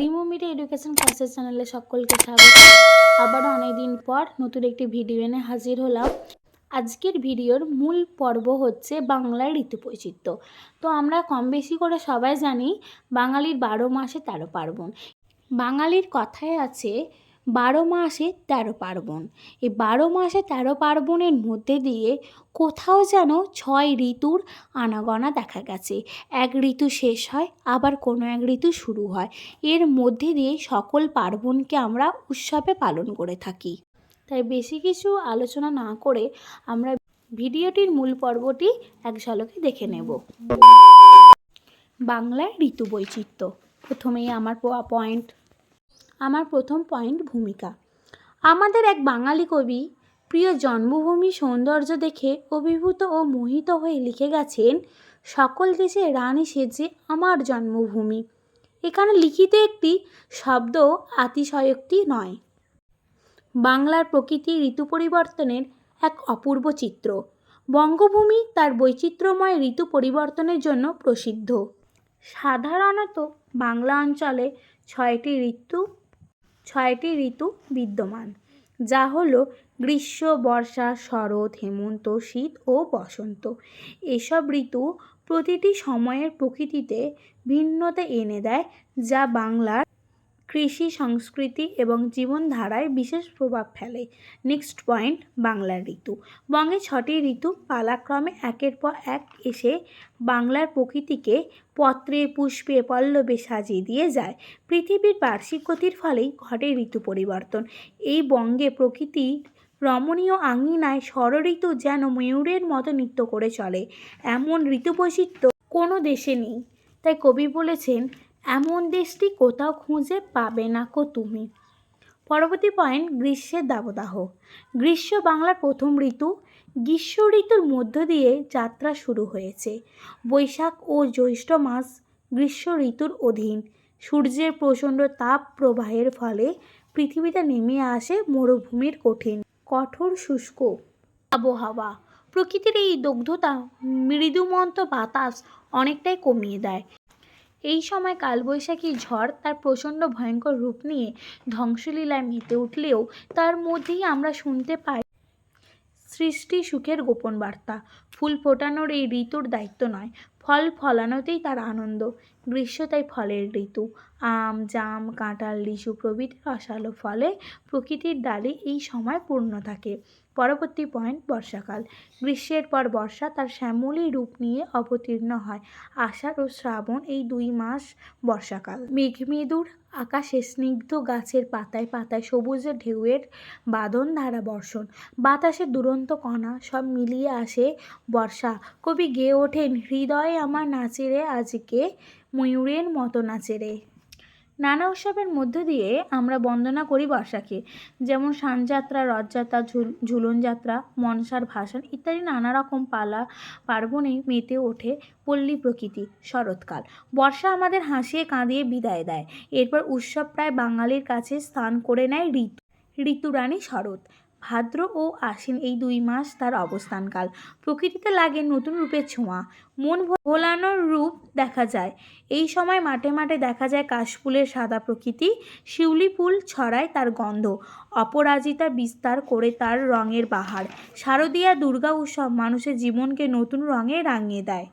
Rimu media education ক্লাসের চ্যানেলে সকলকে স্বাগত। আবার অনেকদিন পর নতুন একটি ভিডিও এনে হাজির হলাম। আজকের ভিডিওর মূল পর্ব হচ্ছে বাংলার ঋতু বৈচিত্র্য তো আমরা কম বেশি করে সবাই জানি বাঙালির বারো মাসে তেরো পার্বণ। বাঙালির কথায় আছে বারো মাসে তেরো পার্বণ। এই বারো মাসে তেরো পার্বণের মধ্যে দিয়ে কোথাও যেন ছয় ঋতুর আনাগোনা দেখা গেছে। এক ঋতু শেষ হয়, আবার কোনো এক ঋতু শুরু হয়। এর মধ্যে দিয়ে সকল পার্বণকে আমরা উৎসবে পালন করে থাকি। তাই বেশি কিছু আলোচনা না করে আমরা ভিডিওটির মূল পর্বটি এক ঝলকে দেখে নেব। বাংলার ঋতু বৈচিত্র্য। প্রথমেই আমার পয়েন্ট আমার প্রথম পয়েন্ট ভূমিকা। আমাদের এক বাঙালি কবি প্রিয় জন্মভূমি সৌন্দর্য দেখে অভিভূত ও মোহিত হয়ে লিখে গেছেন, সকল দেশে রানী সেজে আমার জন্মভূমি। এখানে লিখিত একটি শব্দ আতিশয়োক্তি নয়। বাংলার প্রকৃতি ঋতু পরিবর্তনের এক অপূর্ব চিত্র। বঙ্গভূমি তার বৈচিত্র্যময় ঋতু পরিবর্তনের জন্য প্রসিদ্ধ। সাধারণত বাংলা অঞ্চলে ছয়টি ঋতু ছয়টি ঋতু বিদ্যমান, যা হলো গ্রীষ্ম, বর্ষা, শরৎ, হেমন্ত, শীত ও বসন্ত। এসব ঋতু প্রতিটি সময়ের প্রকৃতিতে ভিন্নতা এনে দেয়, যা বাংলার কৃষি, সংস্কৃতি এবং জীবনধারায় বিশেষ প্রভাব ফেলে। নেক্সট পয়েন্ট বাংলার ঋতু। বঙ্গে ছটি ঋতু পালাক্রমে একের পর এক এসে বাংলার প্রকৃতিকে পত্রে, পুষ্পে, পল্লবে সাজিয়ে দিয়ে যায়। পৃথিবীর বার্ষিক গতির ফলেই ঘটে ঋতু পরিবর্তন। এই বঙ্গে প্রকৃতি রমণীয় আঙিনায় ষড়ঋতু যেন ময়ূরের মতো নৃত্য করে চলে। এমন ঋতু বৈচিত্র্য কোনো দেশে নেই। তাই কবি বলেছেন এমন দেশটি কোথাও খুঁজে পাবে না কো তুমি। পরবর্তী পয়েন্ট, গ্রীষ্মের দাবদাহ। গ্রীষ্ম বাংলার প্রথম ঋতু। গ্রীষ্ম ঋতুর মধ্য দিয়ে যাত্রা শুরু হয়েছে। বৈশাখ ও জ্যৈষ্ঠ মাস গ্রীষ্ম ঋতুর অধীন। সূর্যের প্রচণ্ড তাপ প্রবাহের ফলে পৃথিবীতে নেমে আসে মরুভূমির কঠিন, কঠোর শুষ্ক আবহাওয়া। প্রকৃতির এই দগ্ধতা মৃদুমন্ত বাতাস অনেকটাই কমিয়ে দেয়। এই সময় কালবৈশাখী ঝড় তার প্রচণ্ড ভয়ঙ্কর রূপ নিয়ে ধ্বংসলীলায় মেতে উঠলেও তার মধ্যেই আমরা শুনতে পাই সৃষ্টি সুখের গোপন বার্তা। ফুল ফোটানোর এই ঋতুর দায়িত্ব নয়, ফল ফলানোতেই তার আনন্দ। গ্রীষ্ম তাই ফলের ঋতু। আম, জাম, কাঁঠাল, লিচু প্রভৃতি রসালো ফলে প্রকৃতির ডালে এই সময় পূর্ণ থাকে। পরবর্তী পয়েন্ট বর্ষাকাল। গ্রীষ্মের পর বর্ষা তার শ্যামলী রূপ নিয়ে অবতীর্ণ হয়। আষাঢ় ও শ্রাবণ এই দুই মাস বর্ষাকাল। মেঘমেদুর আকাশে স্নিগ্ধ গাছের পাতায় পাতায় সবুজের ঢেউয়ের বাদন ধারা বর্ষণ। বাতাসে দুরন্ত কণা, সব মিলিয়ে আসে বর্ষা। কবি গেয়ে ওঠেন, হৃদয়ে আমার নাচেরে, আজকে ময়ূরের মতো নাচে রে নানা উৎসবের মধ্য দিয়ে আমরা বন্দনা করি বর্ষাকে যেমন সানযাত্রা, রথযাত্রা, ঝুল ঝুলন যাত্রা মনসার ভাসান ইত্যাদি নানা রকম পালা পার্বণে মেতে ওঠে পল্লী প্রকৃতি, শরৎকাল। বর্ষা আমাদের হাসিয়ে কাঁদিয়ে বিদায় দেয়। এরপর উৎসব প্রায় বাঙালির কাছে স্থান করে নেয় ঋতু। ঋতুরানী শরৎ। ভাদ্র ও আশ্বিন এই দুই মাস তার অবস্থানকাল। প্রকৃতিতে লাগে নতুন রূপের ছোঁয়া। মন ভোলানোর রূপ দেখা যায়। এই সময় মাঠে মাঠে দেখা যায় কাশফুলের সাদা প্রকৃতি, শিউলি ফুল ছড়ায় তার গন্ধ। অপরাজিতা বিস্তার করে তার রঙের বাহার। শারদীয়া দুর্গা উৎসব মানুষের জীবনকে নতুন রঙে রাঙিয়ে দেয়।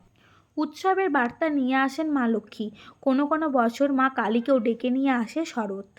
উৎসবের বার্তা নিয়ে আসেন মা লক্ষ্মী। কোনো কোনো বছর মা কালীকেও ডেকে নিয়ে আসে শরৎ।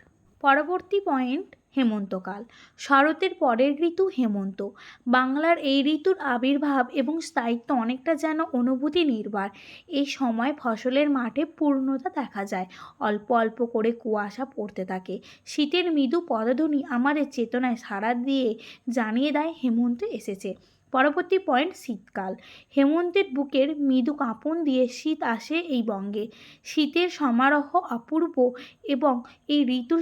পরবর্তী পয়েন্ট হেমন্তকাল। শরতের পরের ঋতু হেমন্ত। বাংলার এই ঋতুর আবির্ভাব এবং স্থায়িত্ব অনেকটা যেন অনুভূতি নির্ভর এই সময় ফসলের মাঠে পূর্ণতা দেখা যায়। অল্প অল্প করে কুয়াশা পড়তে থাকে। শীতের মৃদু পদধ্বনি আমাদের চেতনায় সাড়া দিয়ে জানিয়ে দেয় হেমন্ত এসেছে। পরবর্তী পয়েন্ট শীতকাল। হেমন্তের বুকের মৃদু কাঁপন দিয়ে শীত আসে এই বঙ্গে। শীতের সমারোহ অপূর্ব এবং এই ঋতুর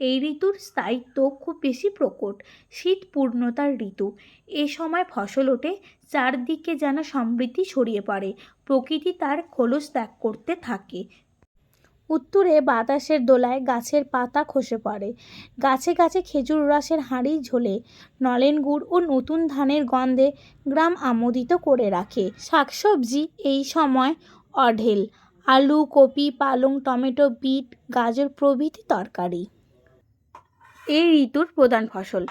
এই ঋতুর স্থায়িত্ব খুব বেশি প্রকট। শীত পূর্ণতার ঋতু। এ সময় ফসল ওঠে, চারদিকে যেন সমৃদ্ধি ছড়িয়ে পড়ে। প্রকৃতি তার খোলস ত্যাগ করতে থাকে। উত্তরে বাতাসের দোলায় গাছের পাতা খসে পড়ে। গাছে গাছে খেজুর রসের হাঁড়ি ঝোলে। নলেন গুড় ও নতুন ধানের গন্ধে গ্রাম আমোদিত করে রাখে। শাকসবজি এই সময় অঢেল। আলু, কপি, পালং, টমেটো, বিট, গাজর প্রভৃতি তরকারি। এই ঋতুর প্রধান ফসল।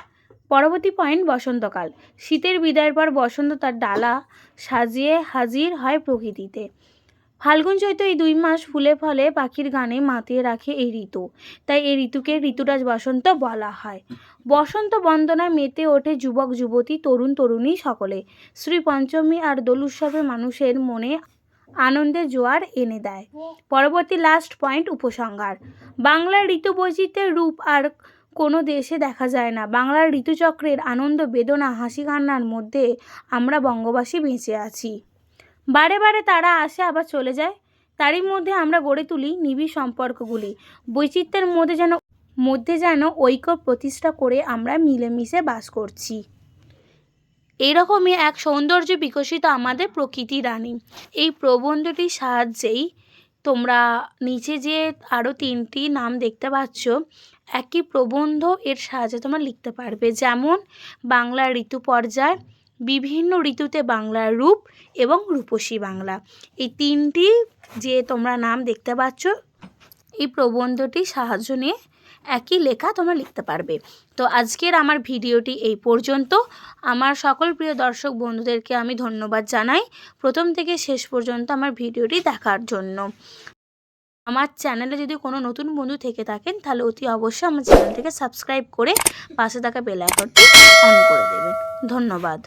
পরবর্তী পয়েন্ট বসন্তকাল। শীতের বিদায়ের পর বসন্ত তার ডালা সাজিয়ে হাজির হয় প্রকৃতিতে। ফাল্গুন চৈত্র এই দুই মাস ফুলে ফলে পাখির গানে মাতিয়ে রাখে এই ঋতু। তাই এই ঋতুকে ঋতুরাজ বসন্ত বলা হয়। বসন্ত বন্দনায় মেতে ওঠে যুবক, যুবতী, তরুণ, তরুণী সকলে। শ্রী পঞ্চমী আর দোল উৎসবে মানুষের মনে আনন্দের জোয়ার এনে দেয়। পরবর্তী লাস্ট পয়েন্ট উপসংহার। বাংলার ঋতু রূপ আর কোনো দেশে দেখা যায় না। বাংলার ঋতুচক্রের আনন্দ, বেদনা হাসি কান্নার মধ্যে আমরা বঙ্গবাসী বেঁচে আছি। বারে বারে তারা আসে, আবার চলে যায়। তারই মধ্যে আমরা গড়ে তুলি নিবিড় সম্পর্কগুলি। বৈচিত্র্যের মধ্যে যেন মধ্যে যেন ঐক্য প্রতিষ্ঠা করে আমরা মিলেমিশে বাস করছি। এইরকমই এক সৌন্দর্য বিকশিত আমাদের প্রকৃতি রানী। এই প্রবন্ধটির সাহায্যেই তোমরা নিচে যে আরও তিনটি নাম দেখতে পাচ্ছ, একই প্রবন্ধ এর সাহায্যে তোমরা লিখতে পারবে। যেমন, বাংলা ঋতু পর্যায়, বিভিন্ন ঋতুতে বাংলার রূপ এবং রূপসী বাংলা। এই তিনটি যে তোমরা নাম দেখতে পাচ্ছ, এই প্রবন্ধটি সাহায্য নিয়ে একই লেখা তোমরা লিখতে পারবে। তো আজকের আমার ভিডিওটি এই পর্যন্ত। আমার সকল প্রিয় দর্শক বন্ধুদেরকে আমি ধন্যবাদ জানাই। প্রথম থেকে শেষ পর্যন্ত আমার ভিডিওটি দেখার জন্য। আমার চ্যানেলে যদি কোনো নতুন বন্ধু থেকে থাকেন, তাহলে অতি অবশ্যই আমার চ্যানেলটিকে সাবস্ক্রাইব করে পাশে থাকা বেল আইকনটি অন করে দেবেন। ধন্যবাদ।